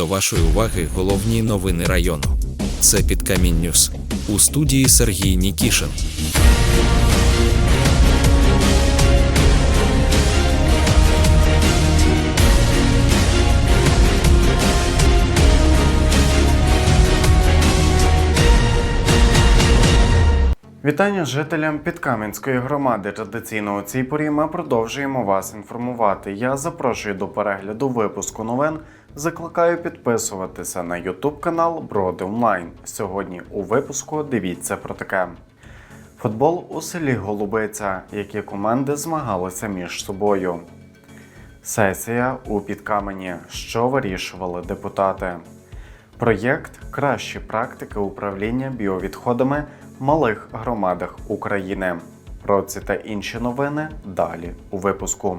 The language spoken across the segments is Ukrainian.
до вашої уваги головні новини району. Це Підкамінь Ньюс. У студії Сергій Нікішин. Вітання жителям Підкам'янської громади. Традиційно у цій порі ми продовжуємо вас інформувати. Я запрошую до перегляду випуску новин. Закликаю підписуватися на YouTube канал Броди Онлайн. Сьогодні у випуску дивіться про таке. Футбол у селі Голубиця, які команди змагалися між собою. Сесія у Підкамені, що вирішували депутати. Проєкт Кращі практики управління біовідходами в малих громадах України. Про ці та інші новини далі у випуску.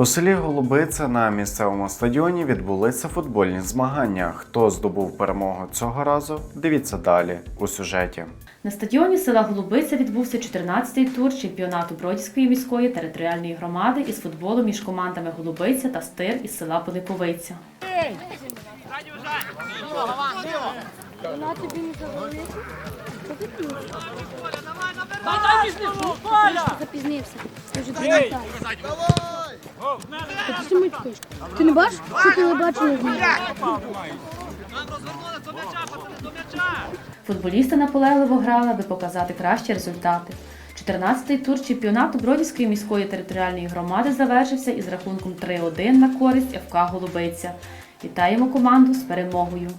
У селі Голубиця на місцевому стадіоні відбулися футбольні змагання. Хто здобув перемогу цього разу? Дивіться далі у сюжеті. На стадіоні села Голубиця відбувся 14-й тур чемпіонату Бродівської міської територіальної громади із футболу між командами Голубиця та Стир із села Пилиповиця. Вона тобі не завалить. Запізнився. Ти вже. Ти? Ти не бачиш? Що ти не бачив? Футболісти наполегливо грали, аби показати кращі результати. 14-й тур чемпіонату Бродівської міської територіальної громади завершився із рахунком 3-1 на користь ФК Голубиця. Вітаємо команду з перемогою.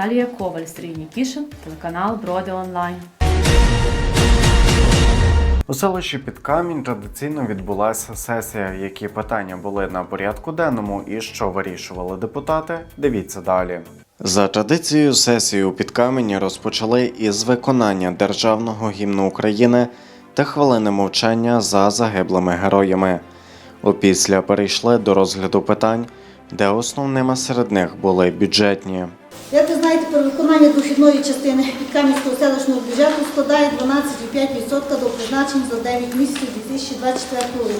Наталія Коваль, Сергій Нікішин, телеканал Броди Онлайн. У селищі Підкамінь традиційно відбулася сесія. Які питання були на порядку денному і що вирішували депутати? Дивіться далі. За традицією сесію у Підкамені розпочали із виконання державного гімну України та хвилини мовчання за загиблими героями. Опісля перейшли до розгляду питань, де основними серед них були бюджетні. Як ви знаєте, перевиконання дохідної частини Підкам'янського селищного бюджету складає 12,5% до призначень за 9 місяців 2024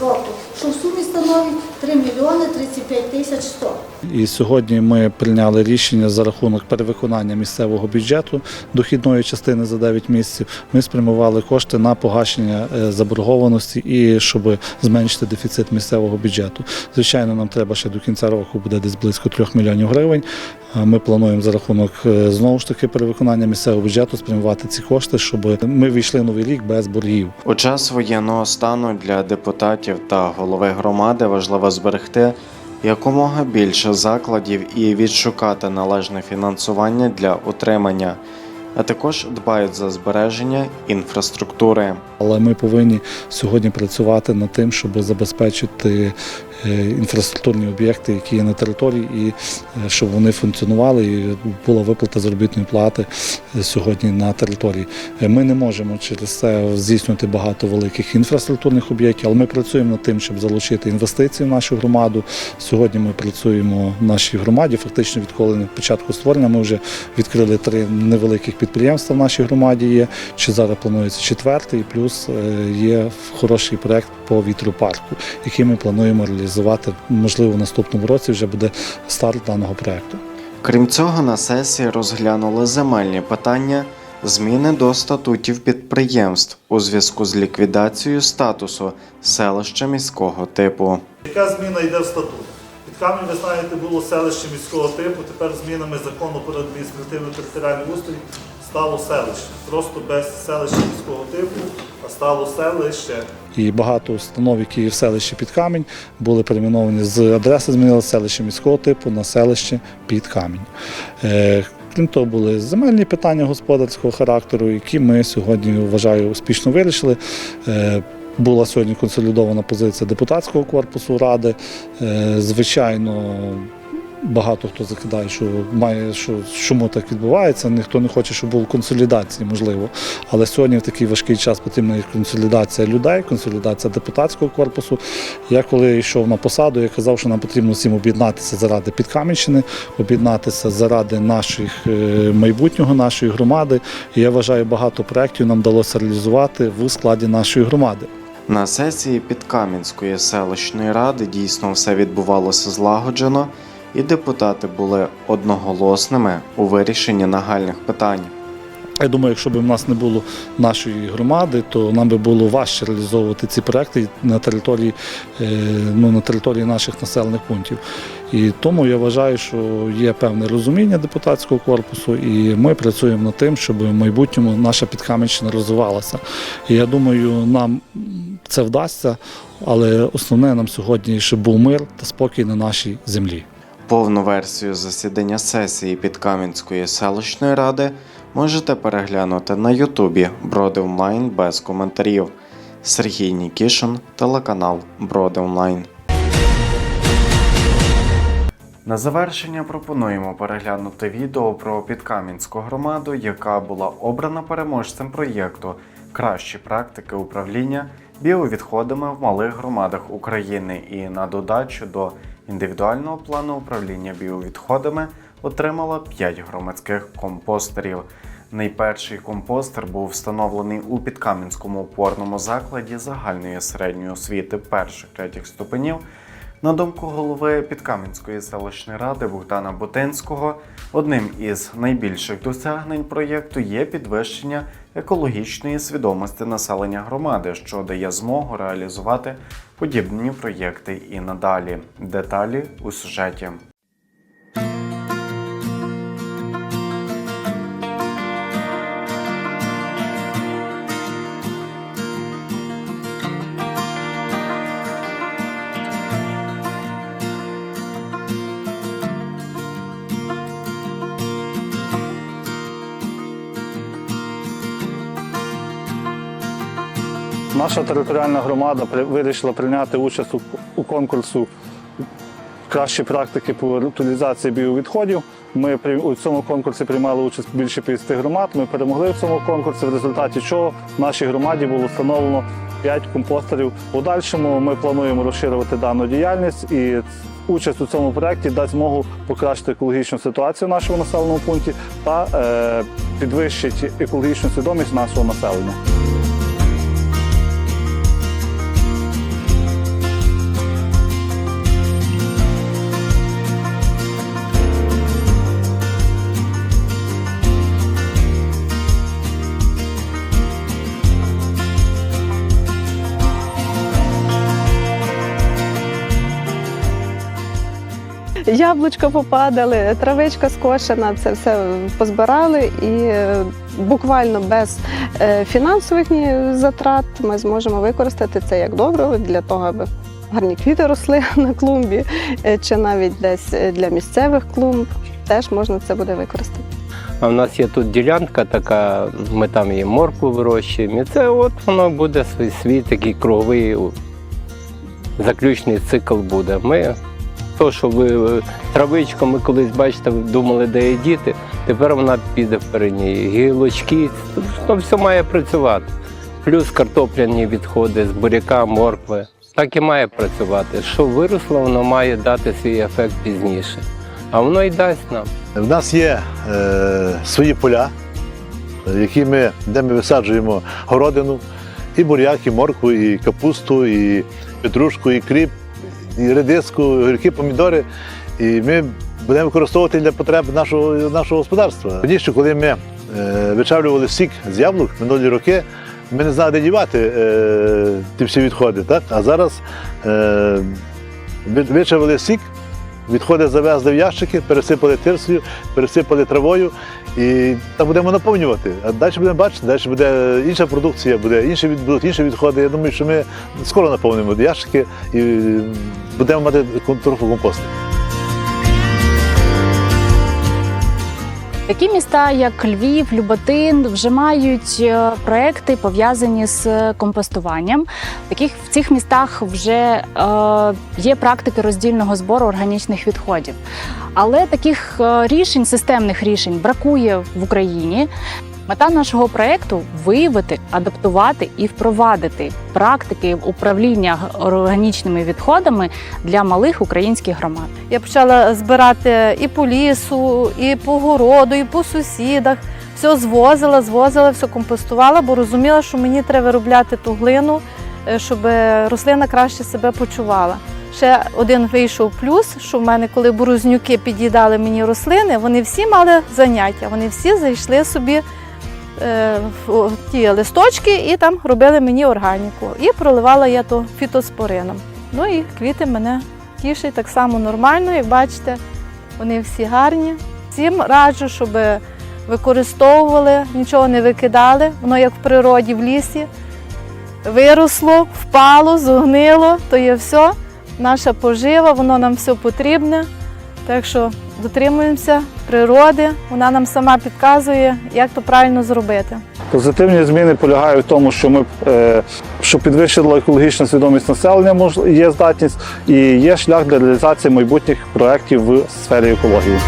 року, що в сумі становить 3 мільйони 35 тисяч 100. І сьогодні ми прийняли рішення за рахунок перевиконання місцевого бюджету дохідної частини за 9 місяців. Ми спрямували кошти на погашення е, заборгованості і щоб зменшити дефіцит місцевого бюджету. Звичайно, нам треба ще до кінця року буде десь близько 3 мільйонів гривень. Ми плануємо за рахунок е, знову ж таки перевиконання місцевого бюджету спрямувати ці кошти, щоб ми війшли в новий рік без боргів. У час воєнного стану для депутатів та голови громади важливо зберегти якомога більше закладів і відшукати належне фінансування для утримання, а також дбають за збереження інфраструктури. Але ми повинні сьогодні працювати над тим, щоб забезпечити е, інфраструктурні об'єкти, які є на території, і е, щоб вони функціонували, і була виплата заробітної плати е, сьогодні на території. Ми не можемо через це здійснювати багато великих інфраструктурних об'єктів, але ми працюємо над тим, щоб залучити інвестиції в нашу громаду. Сьогодні ми працюємо в нашій громаді. Фактично, відколи на початку створення ми вже відкрили три невеликих підприємства в нашій громаді. Є чи зараз планується четвертий, і плюс е, є хороший проект по вітропарку, який ми плануємо реалізувати. Можливо, в наступному році вже буде старт даного проекту. Крім цього, на сесії розглянули земельні питання, зміни до статутів підприємств у зв'язку з ліквідацією статусу селища міського типу. Яка зміна йде в статут? Під камінь, ви знаєте, було селище міського типу, тепер змінами закону про адміністративно територіальний устрій стало селище. Просто без селища міського типу, а стало селище. І багато установ, які в селищі під камінь, були перейменовані з адреси змінили селище міського типу на селище під камінь. Е, Крім того, були земельні питання господарського характеру, які ми сьогодні вважаю успішно вирішили. Е, Була сьогодні консолідована позиція депутатського корпусу ради. Е, Звичайно, багато хто закидає, що має що чому так відбувається. Ніхто не хоче, щоб було консолідації, можливо. Але сьогодні в такий важкий час потрібна консолідація людей, консолідація депутатського корпусу. Я коли йшов на посаду, я казав, що нам потрібно всім об'єднатися заради Підкам'янщини, об'єднатися заради наших е, майбутнього, нашої громади. І я вважаю, багато проєктів нам вдалося реалізувати в складі нашої громади. На сесії Підкам'янської селищної ради дійсно все відбувалося злагоджено, і депутати були одноголосними у вирішенні нагальних питань. Я думаю, якщо б в нас не було нашої громади, то нам би було важче реалізовувати ці проекти на території, е, ну, на території наших населених пунктів. І тому я вважаю, що є певне розуміння депутатського корпусу, і ми працюємо над тим, щоб в майбутньому наша Підкам'янщина розвивалася. І я думаю, нам це вдасться, але основне нам сьогодні, щоб був мир та спокій на нашій землі. Повну версію засідання сесії Підкам'янської селищної ради можете переглянути на Ютубі Броди Онлайн без коментарів. Сергій Нікішин, телеканал Броди Онлайн. На завершення пропонуємо переглянути відео про Підкам'янську громаду, яка була обрана переможцем проєкту Кращі практики управління біовідходами в малих громадах України і на додачу до індивідуального плану управління біовідходами отримала 5 громадських компостерів. Найперший компостер був встановлений у Підкам'янському опорному закладі загальної середньої освіти перших третіх ступенів. На думку голови Підкам'янської селищної ради Богдана Бутенського, одним із найбільших досягнень проєкту є підвищення екологічної свідомості населення громади, що дає змогу реалізувати подібні проєкти і надалі. Деталі у сюжеті. Наша територіальна громада вирішила прийняти участь у, конкурсу кращі практики по реутилізації біовідходів. Ми у цьому конкурсі приймали участь більше 50 громад. Ми перемогли в цьому конкурсі, в результаті чого в нашій громаді було встановлено 5 компостерів. У подальшому ми плануємо розширювати дану діяльність і участь у цьому проєкті дасть змогу покращити екологічну ситуацію в нашому населеному пункті та е, підвищить екологічну свідомість нашого населення. Яблучко попадали, травичка скошена, це все позбирали і е, буквально без е, фінансових затрат ми зможемо використати це як добриво для того, аби гарні квіти росли на клумбі, е, чи навіть десь для місцевих клумб. Теж можна це буде використати. А в нас є тут ділянка така, ми там і моркву вирощуємо. І це от воно буде свій, свій такий круговий заключний цикл буде. Ми то, що ви е, травичку, ми колись бачите, думали, де є діти, тепер вона піде в передній. Гілочки, то все має працювати. Плюс картопляні відходи з буряка, моркви. Так і має працювати. Що виросло, воно має дати свій ефект пізніше. А воно й дасть нам. В нас є е, свої поля, які ми, де ми висаджуємо городину, і буряк, і моркву, і капусту, і петрушку, і кріп, і редиску, і гірки, помідори. І ми будемо використовувати для потреб нашого, нашого господарства. Раніше, коли ми е, вичавлювали сік з яблук минулі роки, ми не знали, де дівати е, ті всі відходи. Так? А зараз е, вичавили сік, Відходи завезли в ящики, пересипали тирсою, пересипали травою і там будемо наповнювати. А далі будемо бачити, далі буде інша продукція, буде інші будуть інші відходи. Я думаю, що ми скоро наповнимо ящики і будемо мати кон- трохи компосту. Такі міста, як Львів, Люботин, вже мають е, проекти пов'язані з компостуванням. Таких в цих містах вже е, є практики роздільного збору органічних відходів. Але таких е, рішень, системних рішень, бракує в Україні. Мета нашого проекту виявити, адаптувати і впровадити практики управління органічними відходами для малих українських громад. Я почала збирати і по лісу, і по городу, і по сусідах. Все звозила, звозила, все компостувала, бо розуміла, що мені треба виробляти ту глину, е, щоб рослина краще себе почувала. Ще один вийшов плюс, що в мене, коли бурузнюки під'їдали мені рослини, вони всі мали заняття, вони всі зайшли собі ті листочки і там робили мені органіку. І проливала я то фітоспорином. Ну і квіти мене тішать так само нормально, як бачите, вони всі гарні. Всім раджу, щоб використовували, нічого не викидали. Воно як в природі, в лісі. Виросло, впало, зогнило, то є все. Наша пожива, воно нам все потрібне. Так що дотримуємося природи, вона нам сама підказує, як то правильно зробити. Позитивні зміни полягають в тому, що ми е, що підвищила екологічна свідомість населення, є здатність, і є шлях для реалізації майбутніх проєктів в сфері екології.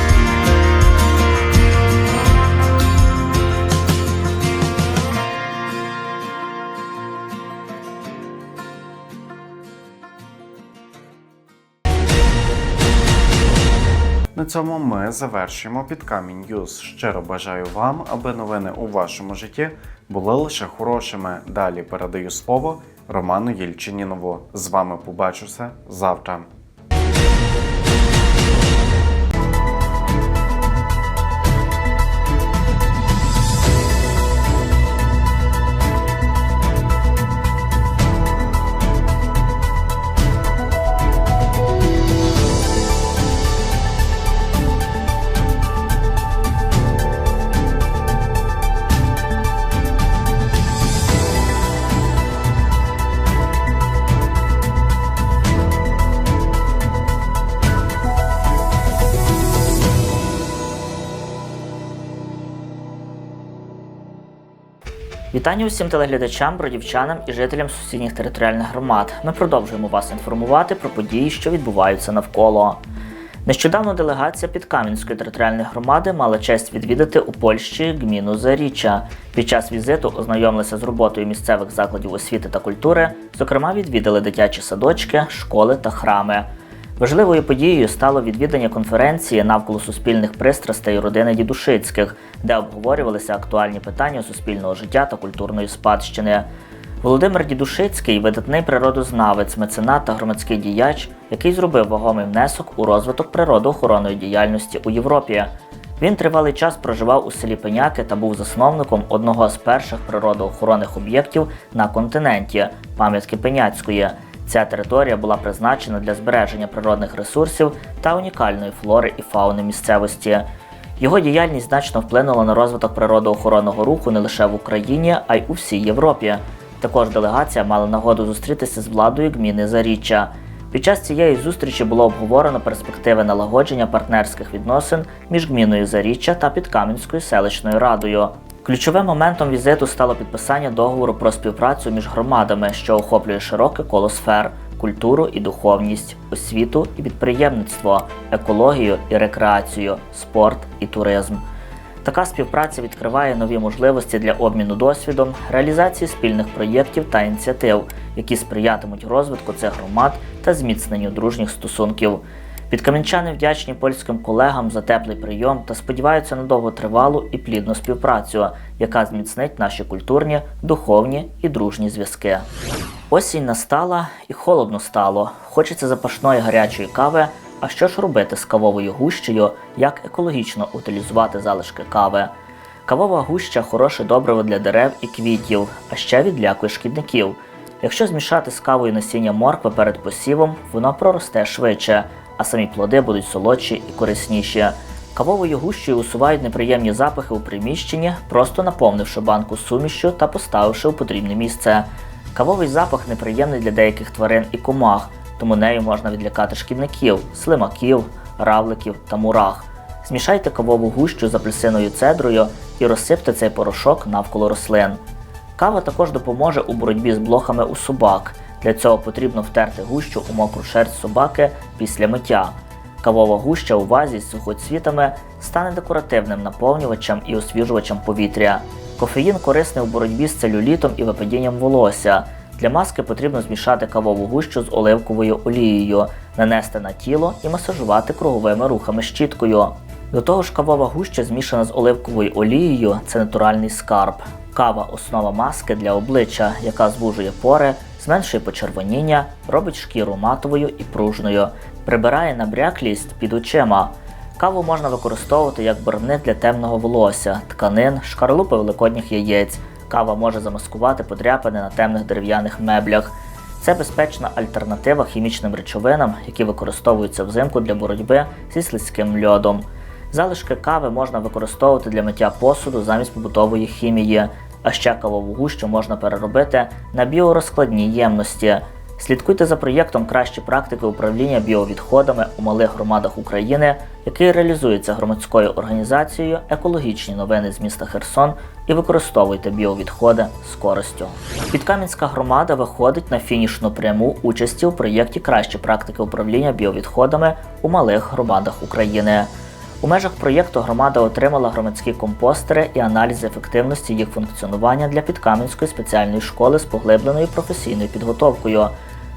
На цьому ми завершуємо під камінь Ньюз. Щиро бажаю вам, аби новини у вашому житті були лише хорошими. Далі передаю слово Роману Єльчинінову. З вами побачуся завтра. Вітання усім телеглядачам, бродівчанам і жителям сусідніх територіальних громад. Ми продовжуємо вас інформувати про події, що відбуваються навколо. Нещодавно делегація Підкам'янської територіальної громади мала честь відвідати у Польщі гміну Заріччя. Під час візиту ознайомилися з роботою місцевих закладів освіти та культури, зокрема, відвідали дитячі садочки, школи та храми. Важливою подією стало відвідання конференції навколо суспільних пристрастей родини Дідушицьких, де обговорювалися актуальні питання суспільного життя та культурної спадщини. Володимир Дідушицький видатний природознавець, меценат та громадський діяч, який зробив вагомий внесок у розвиток природоохоронної діяльності у Європі. Він тривалий час проживав у селі Пеняки та був засновником одного з перших природоохоронних об'єктів на континенті пам'ятки Пеняцької. Ця територія була призначена для збереження природних ресурсів та унікальної флори і фауни місцевості. Його діяльність значно вплинула на розвиток природоохоронного руху не лише в Україні, а й у всій Європі. Також делегація мала нагоду зустрітися з владою гміни Заріччя. Під час цієї зустрічі було обговорено перспективи налагодження партнерських відносин між гміною Заріччя та Підкам'янською селищною радою. Ключовим моментом візиту стало підписання договору про співпрацю між громадами, що охоплює широке коло сфер культуру і духовність, освіту і підприємництво, екологію і рекреацію, спорт і туризм. Така співпраця відкриває нові можливості для обміну досвідом, реалізації спільних проєктів та ініціатив, які сприятимуть розвитку цих громад та зміцненню дружніх стосунків. Підкам'янчани вдячні польським колегам за теплий прийом та сподіваються на довготривалу і плідну співпрацю, яка зміцнить наші культурні, духовні і дружні зв'язки. Осінь настала і холодно стало. Хочеться запашної гарячої кави. А що ж робити з кавовою гущею, як екологічно утилізувати залишки кави? Кавова гуща хороше добриво для дерев і квітів, а ще відлякує шкідників. Якщо змішати з кавою насіння моркви перед посівом, воно проросте швидше, а самі плоди будуть солодші і корисніші. Кавовою гущею усувають неприємні запахи у приміщенні, просто наповнивши банку сумішю та поставивши у потрібне місце. Кавовий запах неприємний для деяких тварин і комах, тому нею можна відлякати шкідників, слимаків, равликів та мурах. Змішайте кавову гущу з апельсиновою цедрою і розсипте цей порошок навколо рослин. Кава також допоможе у боротьбі з блохами у собак. Для цього потрібно втерти гущу у мокру шерсть собаки після миття. Кавова гуща у вазі з сухоцвітами стане декоративним наповнювачем і освіжувачем повітря. Кофеїн корисний у боротьбі з целюлітом і випадінням волосся. Для маски потрібно змішати кавову гущу з оливковою олією, нанести на тіло і масажувати круговими рухами щіткою. До того ж, кавова гуща змішана з оливковою олією це натуральний скарб. Кава основа маски для обличчя, яка звужує пори, зменшує почервоніння, робить шкіру матовою і пружною, прибирає набряклість під очима. Каву можна використовувати як барвник для темного волосся, тканин, шкарлупи великодніх яєць. Кава може замаскувати подряпини на темних дерев'яних меблях. Це безпечна альтернатива хімічним речовинам, які використовуються взимку для боротьби зі слизьким льодом. Залишки кави можна використовувати для миття посуду замість побутової хімії, а ще кавову гущу можна переробити на біорозкладні ємності. Слідкуйте за проєктом Кращі практики управління біовідходами у малих громадах України, який реалізується громадською організацією Екологічні новини з міста Херсон і використовуйте біовідходи з користю. Підкам'янська громада виходить на фінішну пряму участі у проєкті Кращі практики управління біовідходами у малих громадах України. У межах проєкту громада отримала громадські компостери і аналіз ефективності їх функціонування для Підкам'янської спеціальної школи з поглибленою професійною підготовкою,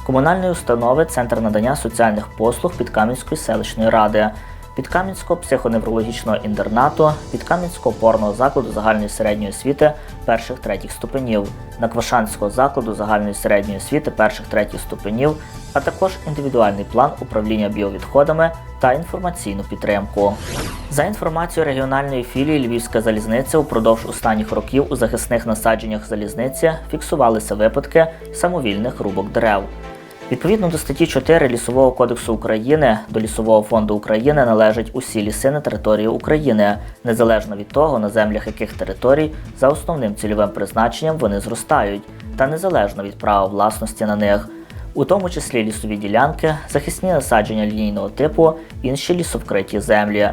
комунальної установи Центр надання соціальних послуг Підкам'янської селищної ради, Підкам'янського психоневрологічного інтернату, Підкам'янського опорного закладу загальної середньої освіти перших третіх ступенів, Наквашанського закладу загальної середньої освіти перших третіх ступенів, а також індивідуальний план управління біовідходами та інформаційну підтримку. За інформацією регіональної філії Львівська залізниця упродовж останніх років у захисних насадженнях залізниці фіксувалися випадки самовільних рубок дерев. Відповідно до статті 4 Лісового кодексу України до Лісового фонду України належать усі ліси на території України, незалежно від того, на землях яких територій за основним цільовим призначенням вони зростають, та незалежно від права власності на них, у тому числі лісові ділянки, захисні насадження лінійного типу, інші лісовкриті землі.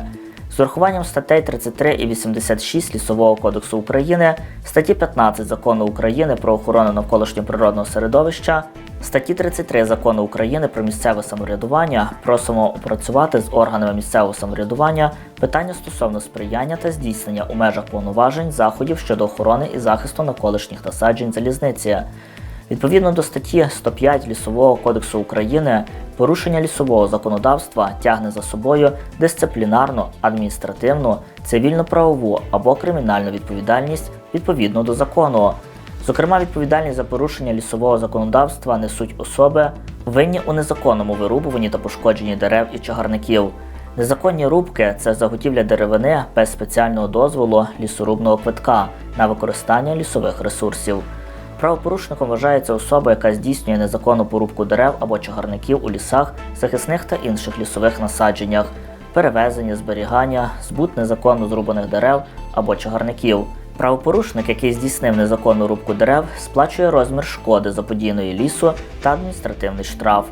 З урахуванням статей 33 і 86 Лісового кодексу України, статті 15 Закону України про охорону навколишнього природного середовища, статті 33 Закону України про місцеве самоврядування просимо опрацювати з органами місцевого самоврядування питання стосовно сприяння та здійснення у межах повноважень заходів щодо охорони і захисту навколишніх насаджень залізниці. Відповідно до статті 105 Лісового кодексу України, порушення лісового законодавства тягне за собою дисциплінарну, адміністративну, цивільно-правову або кримінальну відповідальність відповідно до закону. Зокрема, відповідальність за порушення лісового законодавства несуть особи, винні у незаконному вирубуванні та пошкодженні дерев і чагарників. Незаконні рубки це заготівля деревини без спеціального дозволу лісорубного квитка на використання лісових ресурсів. Правопорушником вважається особа, яка здійснює незаконну порубку дерев або чагарників у лісах, захисних та інших лісових насадженнях, перевезення, зберігання, збут незаконно зрубаних дерев або чагарників. Правопорушник, який здійснив незаконну рубку дерев, сплачує розмір шкоди заподійної лісу та адміністративний штраф.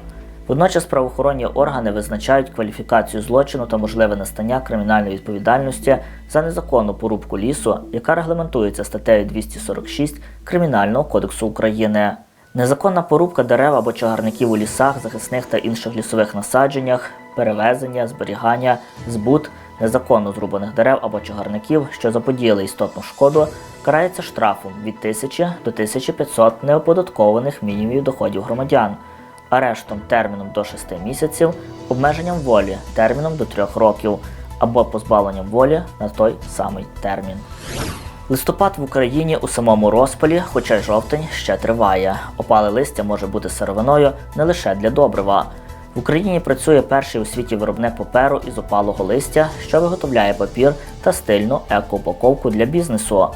Водночас правоохоронні органи визначають кваліфікацію злочину та можливе настання кримінальної відповідальності за незаконну порубку лісу, яка регламентується статтею 246 Кримінального кодексу України. Незаконна порубка дерев або чагарників у лісах, захисних та інших лісових насадженнях, перевезення, зберігання, збут незаконно зрубаних дерев або чагарників, що заподіяли істотну шкоду, карається штрафом від 1000 до 1500 неоподаткованих мінімумів доходів громадян арештом терміном до 6 місяців, обмеженням волі терміном до 3 років або позбавленням волі на той самий термін. Листопад в Україні у самому розпалі, хоча й жовтень ще триває. Опале листя може бути сировиною не лише для добрива. В Україні працює перший у світі виробник паперу із опалого листя, що виготовляє папір та стильну еко-упаковку для бізнесу.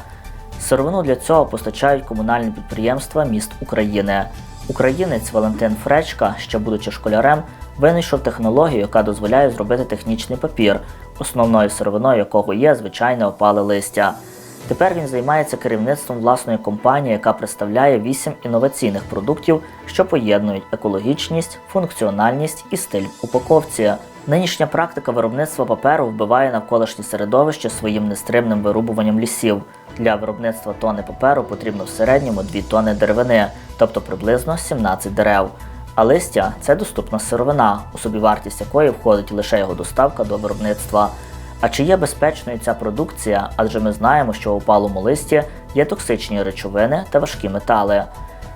Сировину для цього постачають комунальні підприємства міст України. Українець Валентин Фречка, ще будучи школярем, винайшов технологію, яка дозволяє зробити технічний папір, основною сировиною якого є звичайне опале листя. Тепер він займається керівництвом власної компанії, яка представляє 8 інноваційних продуктів, що поєднують екологічність, функціональність і стиль упаковці. Нинішня практика виробництва паперу вбиває навколишнє середовище своїм нестримним вирубуванням лісів. Для виробництва тони паперу потрібно в середньому 2 тони деревини, тобто приблизно 17 дерев. А листя це доступна сировина, у собівартість якої входить лише його доставка до виробництва. А чи є безпечною ця продукція? Адже ми знаємо, що у опалому листі є токсичні речовини та важкі метали.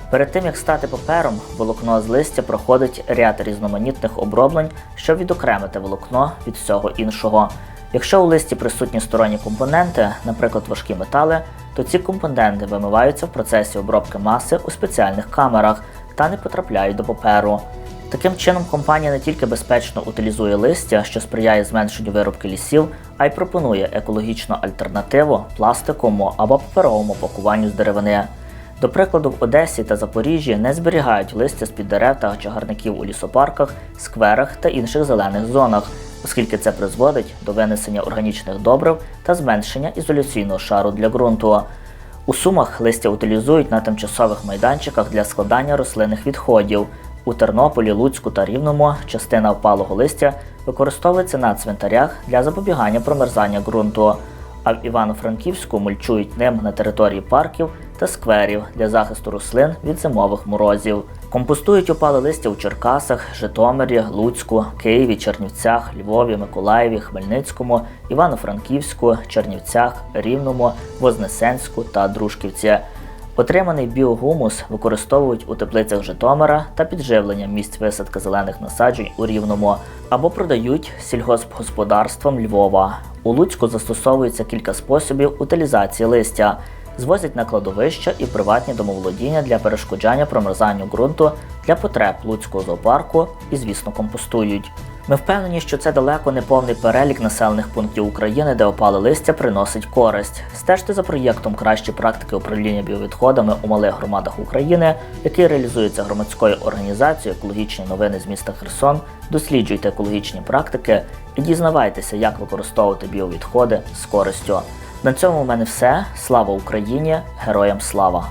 Перед тим як стати папером, волокно з листя проходить ряд різноманітних оброблень, щоб відокремити волокно від всього іншого. Якщо у листі присутні сторонні компоненти, наприклад, важкі метали, то ці компоненти вимиваються в процесі обробки маси у спеціальних камерах та не потрапляють до паперу. Таким чином, компанія не тільки безпечно утилізує листя, що сприяє зменшенню виробки лісів, а й пропонує екологічну альтернативу пластиковому або паперовому пакуванню з деревини. До прикладу, в Одесі та Запоріжжі не зберігають листя з-під дерев та чагарників у лісопарках, скверах та інших зелених зонах, оскільки це призводить до винесення органічних добрив та зменшення ізоляційного шару для ґрунту. У Сумах листя утилізують на тимчасових майданчиках для складання рослинних відходів. У Тернополі, Луцьку та Рівному частина впалого листя використовується на цвинтарях для запобігання промерзання ґрунту. А в Івано-Франківську мульчують ним на території парків та скверів для захисту рослин від зимових морозів. Компостують опале листя у Черкасах, Житомирі, Луцьку, Києві, Чернівцях, Львові, Миколаєві, Хмельницькому, Івано-Франківську, Чернівцях, Рівному, Вознесенську та Дружківці. Отриманий біогумус використовують у теплицях Житомира та підживлення місць висадки зелених насаджень у Рівному або продають сільгоспгосподарствам Львова. У Луцьку застосовується кілька способів утилізації листя. Звозять на кладовища і приватні домоволодіння для перешкоджання промерзанню ґрунту для потреб Луцького зоопарку і, звісно, компостують. Ми впевнені, що це далеко не повний перелік населених пунктів України, де опале листя приносить користь. Стежте за проєктом Кращі практики управління біовідходами у малих громадах України, який реалізується громадською організацією Екологічні новини з міста Херсон. Досліджуйте екологічні практики і дізнавайтеся, як використовувати біовідходи з користю. На цьому у мене все. Слава Україні! Героям слава!